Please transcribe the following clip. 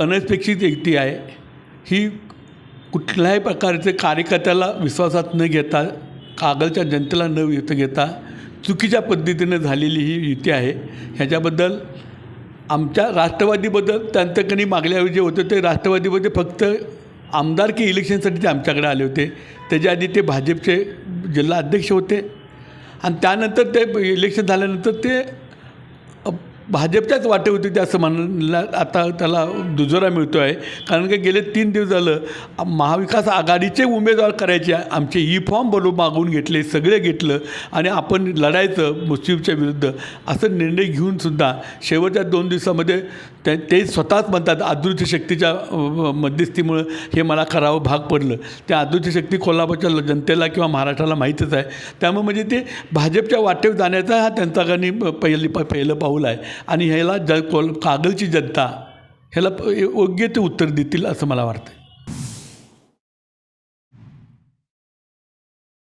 अनपेक्षित व्यक्ती आहे. ही कुठल्याही प्रकारचे कार्यकर्त्याला विश्वासात न घेता कागलच्या जनतेला न व्यक्त घेता चुकीच्या पद्धतीनं झालेली ही युती आहे. ह्याच्याबद्दल आमच्या राष्ट्रवादीबद्दल त्यांच्याकडे मागल्यावेळी जे होतं ते राष्ट्रवादीमध्ये फक्त आमदारकी इलेक्शनसाठी ते आमच्याकडे आले होते. त्याच्या आधी ते भाजपचे जिल्हा अध्यक्ष होते. आणि त्यानंतर ते इलेक्शन झाल्यानंतर ते भाजपच्याच वाटे होती ते असं म्हणला. आता त्याला दुजोरा मिळतो आहे कारण की गेले तीन दिवस झालं महाविकास आघाडीचे उमेदवार करायचे. आमचे ई फॉर्म बनवून मागून घेतले सगळे घेतलं. आणि आपण लढायचं मुस्लिमच्या विरुद्ध. असं निर्णय घेऊन सुद्धा शेवटच्या दोन दिवसामध्ये ते ते स्वतःच म्हणतात आदृत्य शक्तीच्या मध्यस्थीमुळं हे मला करावं भाग पडलं. त्या आदृत्य शक्ती कोल्हापूरच्या जनतेला किंवा महाराष्ट्राला माहीतच आहे. त्यामुळे म्हणजे ते भाजपच्या वाटेवर जाण्याचा हा त्यांचा काही पहिली प पहिलं पाऊल आहे. आणि ह्याला ज कोल कागलची जनता ह्याला योग्य ते उत्तर देतील असं मला वाटतं